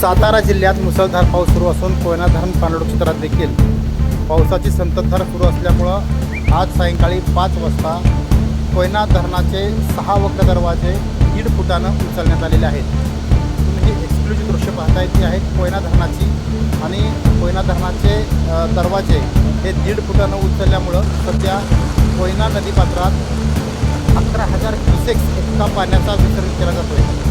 सातारा जिल्ह्यात मुसळधार पाऊस सुरू असून कोयना धरण पाणलोट क्षेत्रात देखील पावसाची संततधार सुरू असल्यामुळं आज सायंकाळी पाच वाजता कोयना धरणाचे सहा वक्र दरवाजे दीड फुटानं उचलण्यात आलेले आहेत. तुम्ही हे एक्सक्लुझिव्ह दृश्य पाहताय ती आहेत कोयना धरणाची आणि कोयना धरणाचे दरवाजे हे दीड फुटानं उचलल्यामुळं सध्या कोयना नदीपात्रात अकरा हजार क्युसेक्स इतका पाण्याचा विसर्ग केला जातो आहे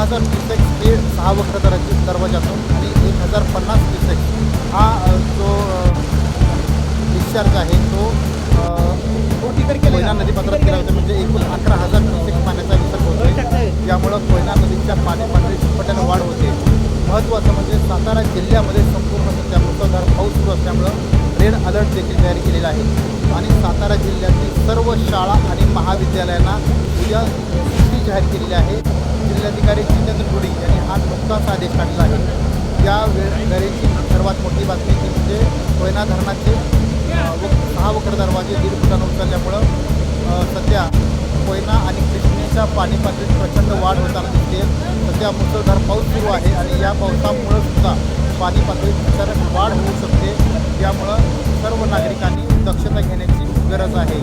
हजार क्युसेक्स हे सहा वक्र दराचे दरवाजातून आणि एक हजार पन्नास क्युसेक्स हा जो डिस्चार्ज आहे तो कोयना नदीपात्रात केला होता म्हणजे एकूण अकरा हजार क्युसेक्स पाण्याचा विसर्ग होतो यामुळं कोयना नदीच्या पाणी पातळीत झपाट्यानं वाढ होते. महत्त्वाचं म्हणजे सातारा जिल्ह्यामध्ये संपूर्ण सध्या मुसळधार पाऊस सुरू असल्यामुळं रेड अलर्ट देखील जारी केलेला आहे. आणि सातारा जिल्ह्यातील सर्व शाळा आणि महाविद्यालयांना उद्या सुट्टी जाहीर केलेली आहे. जिल्हाधिकारी जितेंद्र गुडी यांनी हा नुकताच आदेश काढला आहे. या वेळेची सर्वात मोठी बातमी ती म्हणजे कोयना धरणाचे सहा वक्र दरवाजे दीड फुटानं उचलल्यामुळं सध्या कोयना आणि कृष्णेच्या पाणी पातळीत प्रचंड वाढ होताना दिसते सध्या मुसळधार पाऊस सुरू आहे आणि या पावसामुळं सुद्धा पाणी पातळीत अचानक वाढ होऊ शकते. त्यामुळं सर्व नागरिकांनी दक्षता घेण्याची गरज आहे.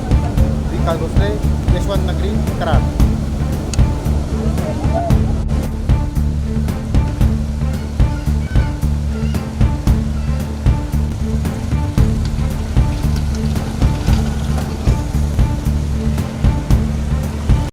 विकास भोसले यशवंत नगरी कराड. thank you.